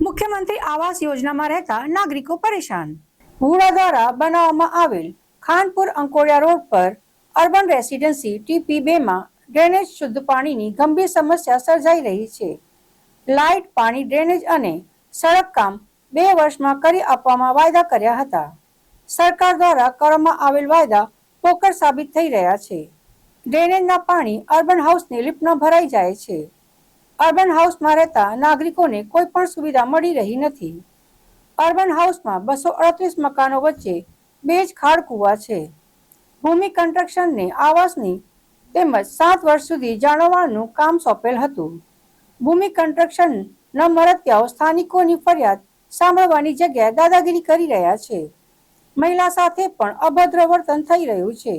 મુખ્યમંત્રી આવાસ યોજનામાં રહેતા નાગરિકો પરેશાન. હુડા દ્વારા બનાવવામાં આવેલ ખાનપુર અંકોડિયા રોડ પર અર્બન રેસિડેન્સી ટીપી બે માં ડ્રેનેજ શુદ્ધ પાણીની ગંભીર સમસ્યા સર્જાઈ રહી છે. લાઇટ, પાણી ડ્રેનેજ અને સડક કામ બે વર્ષમાં કરી આપવામાં વાયદા કર્યા હતા. સરકાર દ્વારા કરવામાં આવેલ વાયદા પોકર સાબિત થઈ રહ્યા છે. ડ્રેનેજના પાણી અર્બન હાઉસની લિફ્ટમાં ભરાઈ જાય છે. અર્બન હાઉસમાં રહેતા નાગરિકોને કોઈ પણ સુવિધા મળી રહી નથી. અર્બન હાઉસમાં બસો અડત્રીસ મકાનો વચ્ચે બે જ ખાડકુવા છે. ભૂમિ કન્સ્ટ્રક્શનને આવાસની તેમજ સાત વર્ષ સુધી જાળવવાનું કામ સોંપેલ હતું. ભૂમિ કન્સ્ટ્રક્શન ન મરત્યાઓ સ્થાનિકોની ફરિયાદ સાંભળવાની જગ્યાએ દાદાગીરી કરી રહ્યા છે. મહિલા સાથે પણ અભદ્ર વર્તન થઈ રહ્યું છે.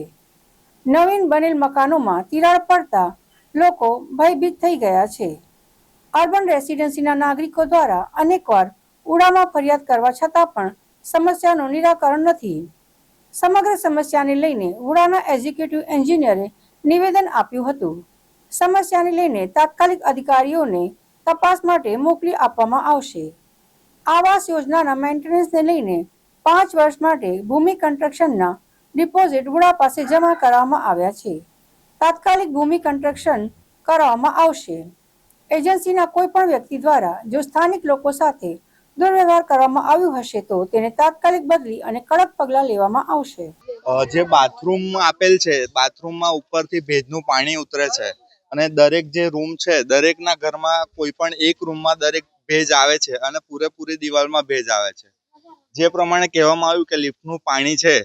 નવીન બનેલ મકાનોમાં તિરાડ પડતા લોકો ભયભીત થઈ ગયા છે. અર્બન રેસિડેન્સીના નાગરિકો દ્વારા અનેકવાર ઉડામાં ફરિયાદ કરવા છતાં પણ સમસ્યાનું નિરાકરણ નથી. સમગ્ર સમસ્યાને લઈને ઉડાના એક્ઝિક્યુટિવ એન્જિનિયરે નિવેદન આપ્યું હતું. સમસ્યાને લઈને તાત્કાલિક અધિકારીઓને તપાસ માટે મોકલી આપવામાં આવશે. આવાસ યોજનાના મેન્ટેનન્સને લઈને પાંચ વર્ષ માટે ભૂમિ કન્સ્ટ્રક્શનના ડિપોઝિટ વુડા પાસે જમા કરવામાં આવ્યા છે. તાત્કાલિક ભૂમિ કન્સ્ટ્રક્શન કરવામાં આવશે. એજન્સીના કોઈ પણ વ્યક્તિ દ્વારા જો સ્થાનિક લોકો સાથે દુર્વ્યવહાર કરવામાં આવ્યો હશે તો તેને તાત્કાલિક બદલી અને કડક પગલાં લેવામાં આવશે. જે બાથરૂમ આપેલ છે, બાથરૂમમાં ઉપરથી ભેજનું પાણી ઉતરે છે અને દરેક જે રૂમ છે, દરેકના ઘરમાં કોઈ પણ એક રૂમમાં દરેક ભેજ આવે છે અને પૂરેપૂરી દિવાલમાં ભેજ આવે છે. જે પ્રમાણે કહેવામાં આવ્યું કે લિફ્ટનું પાણી છે,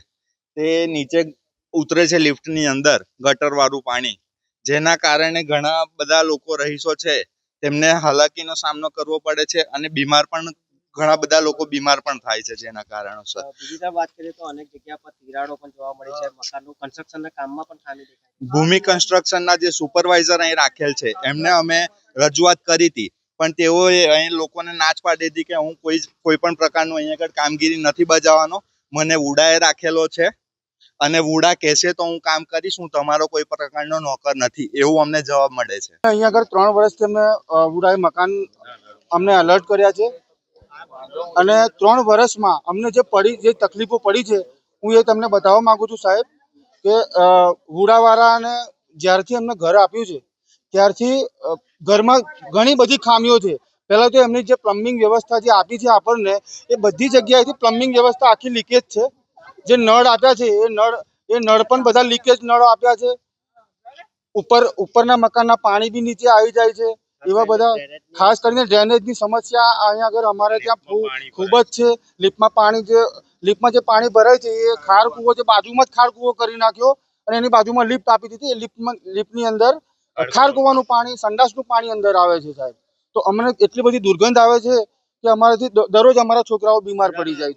તે નીચે ઉતરે છે લિફ્ટની અંદર ગટરવાળું પાણી. જેના કારણે ઘણા બધા લોકો રહીશો છે તેમને હાલાકીનો સામનો કરવો પડે છે અને બીમાર પણ ઘણા બધા લોકો બીમાર પણ થાય છે જેના કારણોસર. બીજી વાત કરીએ તો અનેક જગ્યા પર તિરાડો પણ જોવા મળે છે મકાનનું કન્સ્ટ્રક્શનના કામમાં પણ ખામી દેખાય ભૂમિ કન્સ્ટ્રક્શનના જે સુપરવાઇઝર અહીં રાખેલ છે એમને અમે રજૂઆત કરી હતી પણ તેઓએ અહીં લોકોને નાચ પાડી હતી કે હું કોઈ કોઈ પણ પ્રકારનું અહીં આગળ કામગીરી નથી બજાવવાનો મને ઉડાએ રાખેલો છે. અને વુડા કહેશે તો હું કામ કરીશ, હું તમારો કોઈ પ્રકારનો નોકર નથી. એવું અમને જવાબ મળે છે. અહીંયા આગળ ત્રણ વર્ષથી અમે વુડાએ મકાન અમને અલર્ટ કર્યા છે. અને ત્રણ વર્ષમાં અમને જે પડી, જે તકલીફો પડી છે, હું એ તમને બતાવવા માગું છું સાહેબ કે વુડાવાળાને જ્યારથી અમને ઘર આપ્યું છે, ત્યારથી ઘરમાં ઘણી બધી ખામીઓ છે. પહેલાં તો એમની જે પ્લમ્બિંગ વ્યવસ્થા જે આપી છે આપણને, એ બધી જગ્યાએથી પ્લમ્બિંગ વ્યવસ્થા આખી લીકેજ છે. જે નળ આપ્યા છે, એ નળ એ નળ પણ બધા લીકેજ નળો આપ્યા છે. ઉપર, ઉપરના મકાનના પાણી બી નીચે આવી જાય છે. એવા બધા, ખાસ કરીને ડ્રેનેજની સમસ્યા અહીંયા આગળ અમારે ત્યાં ખૂબ જ છે. લિફ્ટમાં પાણી જે લિફ્ટમાં જે પાણી ભરાય છે, એ ખાર કૂવો છે બાજુમાં જ ખાર કૂવો કરી નાખ્યો અને એની બાજુમાં લિફ્ટ આપી દીધી. એ લિફ્ટમાં લિફ્ટની અંદર ખાર કૂવાનું પાણી, સંડાસનું પાણી અંદર આવે છે સાહેબ. તો અમને એટલી બધી દુર્ગંધ આવે છે કે અમારાથી દરરોજ અમારા છોકરાઓ બીમાર પડી જાય